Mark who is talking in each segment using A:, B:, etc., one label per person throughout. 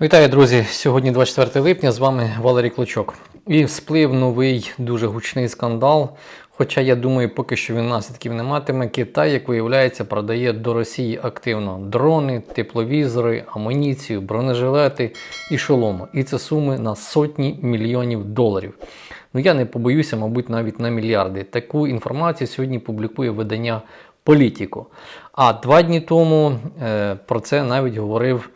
A: Вітаю, друзі! Сьогодні 24 липня. З вами Валерій Клочок. І всплив новий дуже гучний скандал. Хоча я думаю, поки що він наслідків не матиме. Китай, як виявляється, продає до Росії активно дрони, тепловізори, амуніцію, бронежилети і шоломи. І це суми на сотні мільйонів доларів. Ну я не побоюся, мабуть, навіть на мільярди. Таку інформацію сьогодні публікує видання Політіко. А два дні тому е, про це навіть говорив.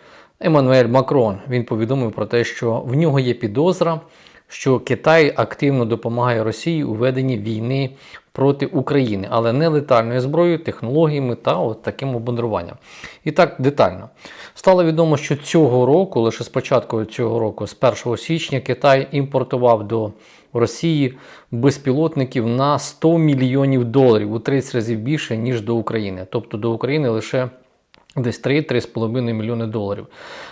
A: Еммануель Макрон він повідомив про те, що в нього є підозра, що Китай активно допомагає Росії у веденні війни проти України, але не летальною зброєю, технологіями та от таким обмудруванням. І так детально. Стало відомо, що цього року, лише з початку цього року, з 1 січня, Китай імпортував до Росії безпілотників на 100 мільйонів доларів у 30 разів більше, ніж до України. Тобто до України лише Десь 3-3,5 мільйони доларів,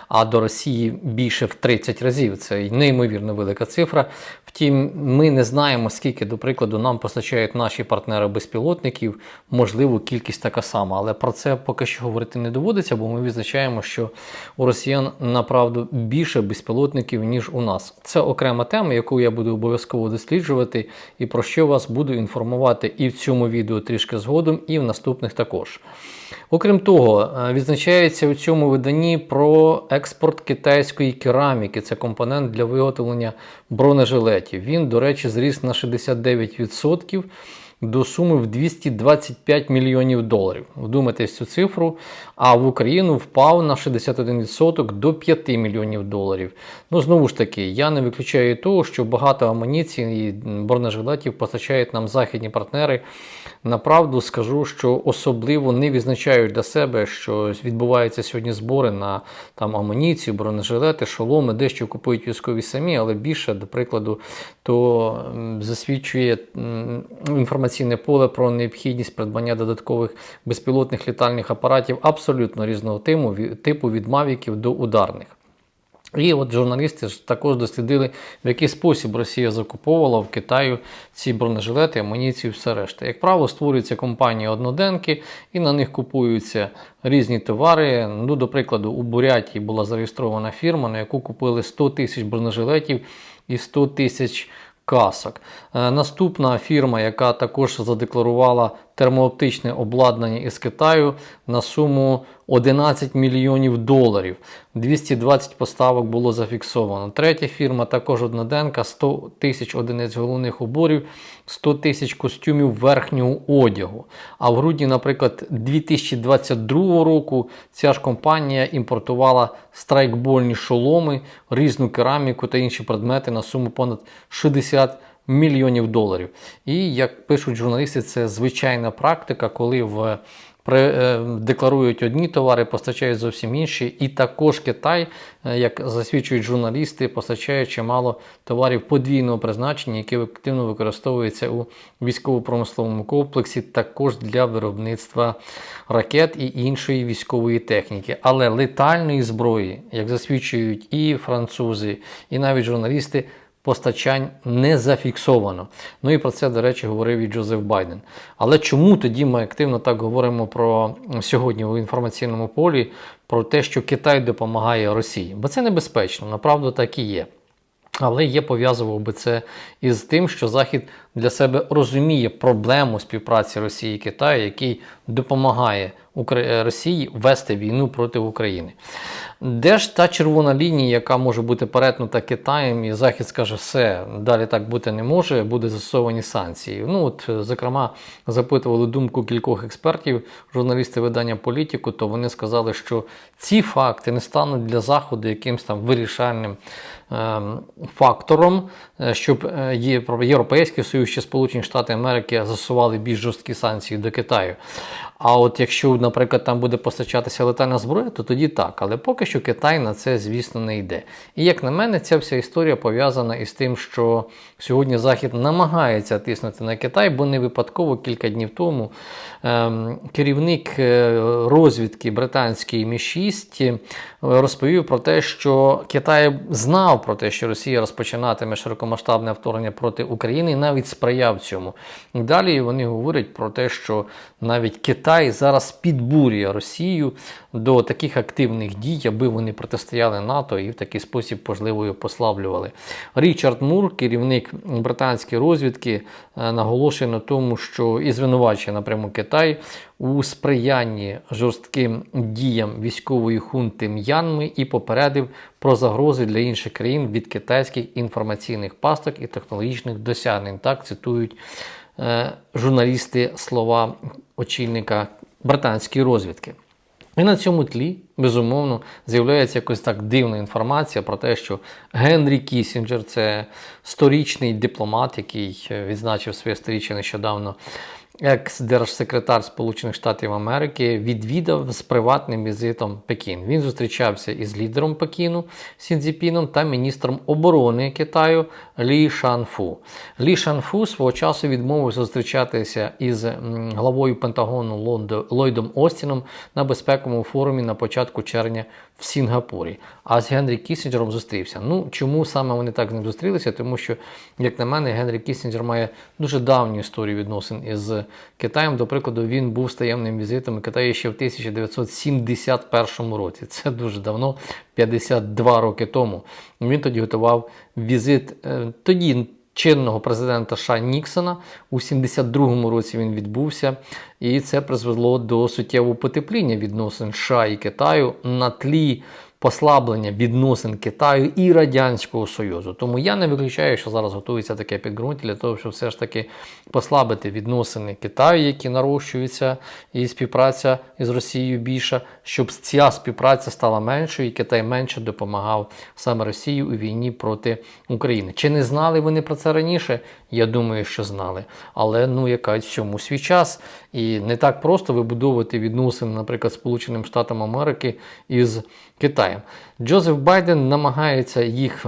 A: а до Росії більше в 30 разів. Це неймовірно велика цифра. Втім, ми не знаємо, скільки, до прикладу, нам постачають наші партнери безпілотників, можливо, кількість така сама. Але про це поки що говорити не доводиться, бо ми відзначаємо, що у росіян направду більше безпілотників, ніж у нас. Це окрема тема, яку я буду обов'язково досліджувати, і про що вас буду інформувати і в цьому відео трішки згодом, і в наступних також. Окрім того, е, відзначається у цьому виданні про експорт китайської кераміки. Це компонент для виготовлення бронежилетів. Він, до речі, зріс на 69% до суми в 225 мільйонів доларів. Вдумайтесь цю цифру. А в Україну впав на 61% до 5 мільйонів доларів. Ну, знову ж таки, я не виключаю того, що багато амуніції і бронежилетів постачають нам західні партнери. Направду скажу, що особливо не відзначають для себе, що відбуваються сьогодні збори на там амуніцію, бронежилети, шоломи, дещо купують військові самі, але більше, до прикладу, то засвідчує інформаційне поле про необхідність придбання додаткових безпілотних літальних апаратів абсолютно різного типу, типу від мавіків до ударних. І от журналісти ж також дослідили, в який спосіб Росія закуповувала в Китаю ці бронежилети, амуніцію, все решта. Як правило, створюються компанії одноденки і на них купуються різні товари. Ну, До прикладу, у Бурятії була зареєстрована фірма, на яку купили 100 тисяч бронежилетів і 100 тисяч касок. Е, наступна фірма, яка також задекларувала термооптичне обладнання із Китаю на суму 11 мільйонів доларів. 220 поставок було зафіксовано. Третя фірма, також одноденка, 100 тисяч одиниць головних уборів, 100 тисяч костюмів верхнього одягу. А в грудні, наприклад, 2022 року ця ж компанія імпортувала страйкбольні шоломи, різну кераміку та інші предмети на суму понад 60 мільйонів доларів. І як пишуть журналісти, це звичайна практика, коли в е, Декларують одні товари, постачають зовсім інші. І також Китай, е, як засвідчують журналісти, постачає чимало товарів подвійного призначення, які активно використовуються у військово-промисловому комплексі, також для виробництва ракет і іншої військової техніки. Але летальної зброї, як засвідчують і французи, і навіть журналісти, постачань не зафіксовано. Ну і про це, до речі, говорив і Джозеф Байден. Але чому тоді ми активно так говоримо про сьогодні в інформаційному полі про те, що Китай допомагає Росії? Бо це небезпечно, направду так і є. Але я пов'язував би це із тим, що Захід для себе розуміє проблему співпраці Росії і Китаю, який допомагає Росії вести війну проти України. Де ж та червона лінія, яка може бути перетнута Китаєм, і Захід скаже, все, далі так бути не може, буде застосовані санкції. Ну от, Зокрема, запитували думку кількох експертів, журналісти видання політику, то вони сказали, що ці факти не стануть для Заходу якимось там вирішальним е фактором, е, щоб е, Європейський Союз чи Сполучені Штати Америки застосували більш жорсткі санкції до Китаю. А от якщо, наприклад, там буде постачатися летальна зброя, то тоді так. Але поки що Китай на це, звісно, не йде. І як на мене, ця вся історія пов'язана із тим, що сьогодні Захід намагається тиснути на Китай, бо не випадково кілька днів тому ем, керівник е, розвідки британської Мі-6 розповів про те, що Китай знав про те, що Росія розпочинатиме широкомасштабне вторгнення проти України, і навіть сприяв цьому. Далі вони говорять про те, що навіть Китай зараз підбурює Росію до таких активних дій, аби вони протистояли НАТО і в такий спосіб можливо його послаблювали. Річард Мур, керівник британської розвідки, е, наголошує на тому, що і звинувачує напряму Китай у сприянні жорстким діям військової хунти М'янми і попередив про загрози для інших країн від китайських інформаційних пасток і технологічних досягнень. Так цитують журналісти слова очільника британської розвідки. І на цьому тлі, безумовно, з'являється якось так дивна інформація про те, що Генрі Кісінджер, це сторічний дипломат, який е, відзначив своє сторіччя нещодавно, екс-держсекретар Сполучених Штатів Америки, відвідав з приватним візитом Пекін. Він зустрічався із лідером Пекіну Сінзіпіном та міністром оборони Китаю Лі Шанфу. Лі Шанфу свого часу відмовився зустрічатися із главою Пентагону Лондо- Ллойдом Остіном на безпековому форумі на початку червня в Сінгапурі. А з Генрі Кісінджером зустрівся. Ну чому саме вони так з ним зустрілися? Тому що, як на мене, Генрі Кісінджер має дуже давню історію відносин із Китаєм. До прикладу, він був з таємним візитом у Китаї ще в 1971 році. Це дуже давно, 52 роки тому. Він тоді готував візит е, тоді. Чинного президента США Ніксона. У 72-му році він відбувся, і це призвело до суттєвого потепління відносин США і Китаю на тлі послаблення відносин Китаю і Радянського Союзу. Тому я не виключаю, що зараз готується таке підґрунтя для того, щоб все ж таки послабити відносини Китаю, які нарощуються, і співпраця із Росією більша, щоб ця співпраця стала меншою, і Китай менше допомагав саме Росії у війні проти України. Чи не знали вони про це раніше? Я думаю, що знали. Але ну якась всьому свій час. І не так просто вибудовувати відносини, наприклад, Сполученим Штатам Америки із Китаєм. Джозеф Байден намагається їх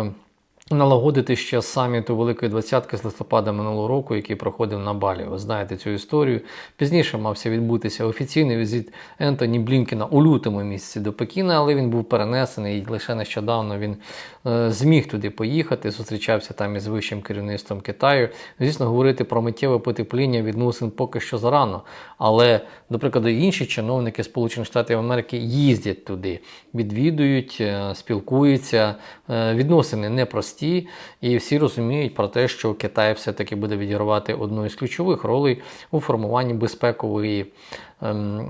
A: налагодити ще саміту Великої Двадцятки з листопада минулого року, який проходив на Балі. Ви знаєте цю історію. Пізніше мався відбутися офіційний візит Ентоні Блінкена у лютому місяці до Пекіна, але він був перенесений і лише нещодавно він е, зміг туди поїхати, зустрічався там із вищим керівництвом Китаю. Звісно, говорити про миттєве потепління відносин поки що зарано. Але, до прикладу, інші чиновники Сполучених Штатів Америки їздять туди, відвідують, е, спілкуються. Е, Відносини непрості, і всі розуміють про те, що Китай все-таки буде відігравати одну із ключових ролей у формуванні безпекової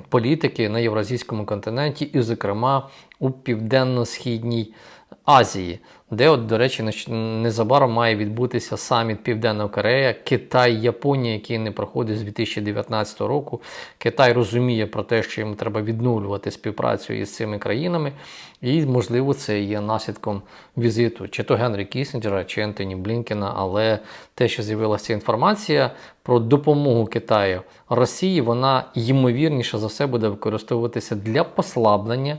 A: політики на євразійському континенті, і, зокрема, у південно-східній Азії, де, от, до речі, незабаром має відбутися саміт Південна Корея, Китай, Японія, який не проходить з 2019 року. Китай розуміє про те, що йому треба відновлювати співпрацю із цими країнами, і, можливо, це є наслідком візиту чи то Генрі Кісінджера, чи Ентоні Блінкена. Але те, що з'явилася інформація про допомогу Китаю Росії, вона ймовірніше за все буде використовуватися для послаблення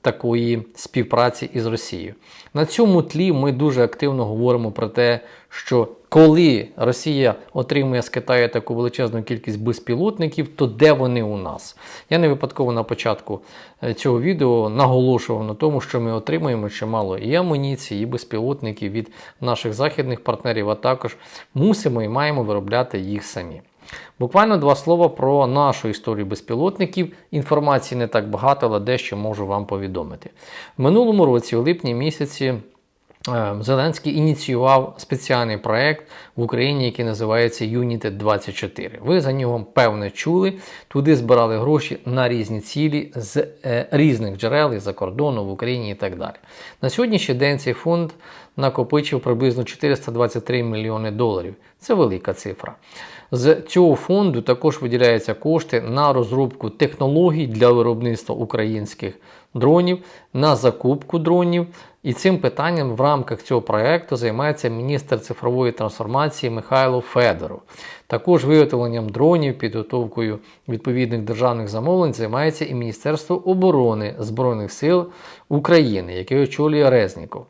A: такої співпраці із Росією. На цьому тлі ми дуже активно говоримо про те, що коли Росія отримує з Китаю таку величезну кількість безпілотників, то де вони у нас? Я не випадково на початку е, цього відео наголошував на тому, що ми отримуємо чимало і амуніції, і безпілотників від наших західних партнерів, а також мусимо і маємо виробляти їх самі. Буквально два слова про нашу історію безпілотників. Інформації не так багато, але дещо можу вам повідомити. В минулому році, у липні місяці, Зеленський ініціював спеціальний проект в Україні, який називається United 24. Ви за нього певне чули. Туди збирали гроші на різні цілі з е, різних джерел із-за кордону в Україні і так далі. На сьогоднішній день цей фонд накопичив приблизно 423 мільйони доларів. Це велика цифра. З цього фонду також виділяються кошти на розробку технологій для виробництва українських дронів, на закупку дронів. І цим питанням в рамках цього проекту займається міністр цифрової трансформації Михайло Федоров. Також виготовленням дронів, підготовкою відповідних державних замовлень займається і Міністерство оборони Збройних сил України, яке очолює Резніков.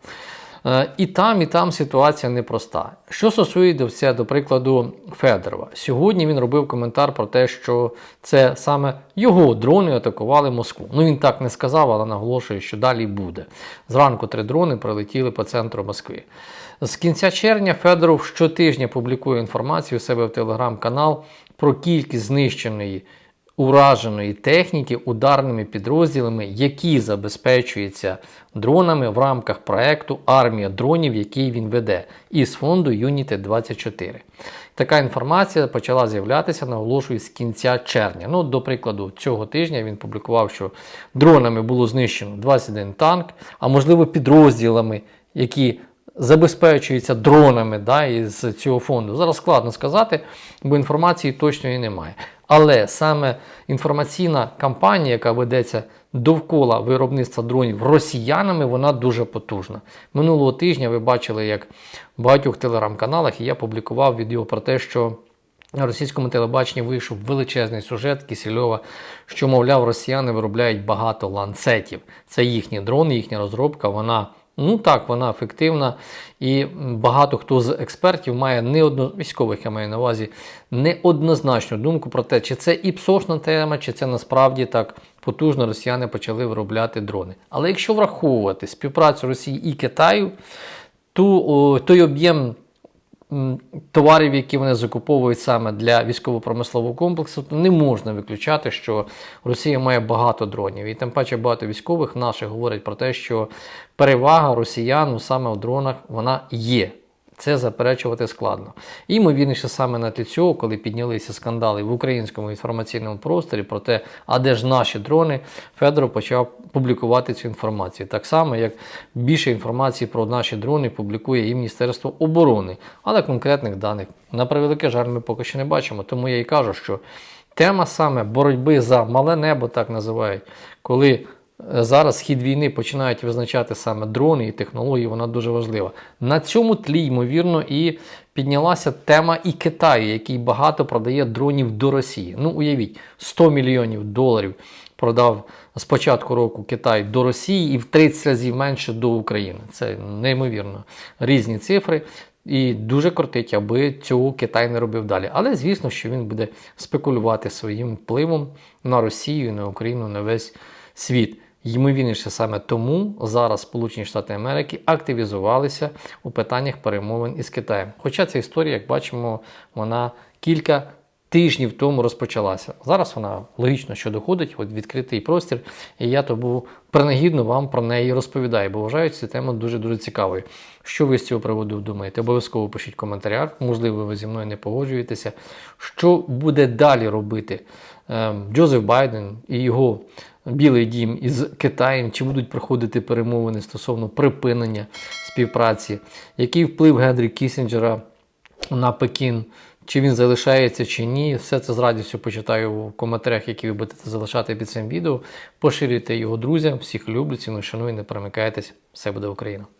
A: Е, І там, і там ситуація непроста. Що стосується, до прикладу, Федорова, сьогодні він робив коментар про те, що це саме його дрони атакували Москву. Ну він так не сказав, але наголошує, що далі буде. Зранку три дрони прилетіли по центру Москви. З кінця червня Федоров щотижня публікує інформацію у себе в телеграм-канал про кількість знищеної ураженої техніки ударними підрозділами, які забезпечуються дронами в рамках проекту Армія дронів, який він веде, із фонду Unity 24. Така інформація почала з'являтися, наголошую, з кінця червня. Ну, до прикладу, цього тижня він публікував, що дронами було знищено 21 танк, а можливо підрозділами, які забезпечуються дронами да, із цього фонду. Зараз складно сказати, бо інформації точної немає. Але саме інформаційна кампанія, яка ведеться довкола виробництва дронів росіянами, вона дуже потужна. Минулого тижня ви бачили, як в багатьох телеграм-каналах я публікував відео про те, що на російському телебаченні вийшов величезний сюжет Кісельова, що, мовляв, росіяни виробляють багато ланцетів. Це їхні дрони, їхня розробка. Вона ну так, вона ефективна. І багато хто з експертів має неодно військових, я маю на увазі, неоднозначну думку про те, чи це і псошна тема, чи це насправді так потужно росіяни почали виробляти дрони. Але якщо враховувати співпрацю Росії і Китаю, то о, той об'єм товарів, які вони закуповують саме для військово-промислового комплексу, то не можна виключати, що Росія має багато дронів. І тим паче багато військових наших говорять про те, що перевага росіян саме в дронах вона є. Це заперечувати складно. І ймовірніше саме на тлі цього, коли піднялися скандали в українському інформаційному просторі про те, а де ж наші дрони, Федоров почав публікувати цю інформацію. Так само, як більше інформації про наші дрони публікує і Міністерство оборони, але конкретних даних, на превелике жаль, ми поки що не бачимо. Тому я і кажу, що тема саме боротьби за мале небо, так називають, коли Зараз хід війни починають визначати саме дрони і технології, вона дуже важлива. На цьому тлі, ймовірно, і піднялася тема і Китаю, який багато продає дронів до Росії. Ну, уявіть, 100 мільйонів доларів продав з початку року Китай до Росії і в 30 разів менше до України. Це неймовірно різні цифри. І дуже кортить, аби цього Китай не робив далі. Але звісно, що він буде спекулювати своїм впливом на Росію, на Україну, на весь світ. Ймовірніше саме тому зараз Сполучені Штати Америки активізувалися у питаннях перемовин із Китаєм. Хоча ця історія, як бачимо, вона кілька тижнів тому розпочалася. Зараз вона логічно що доходить, от відкритий простір, і я тому принагідно вам про неї розповідаю, бо вважаю цю тему дуже-дуже цікавою. Що ви з цього приводу думаєте? Обов'язково пишіть в коментарях, можливо, ви зі мною не погоджуєтеся. Що буде далі робити ем, Джозеф Байден і його Білий дім із Китаєм, чи будуть проходити перемовини стосовно припинення співпраці, який вплив Генрі Кісінджера на Пекін, чи він залишається, чи ні. Все це з радістю почитаю в коментарях, які ви будете залишати під цим відео. Поширюйте його друзям, всіх люблю, ціну шаную, не перемикайтесь. Все буде Україна!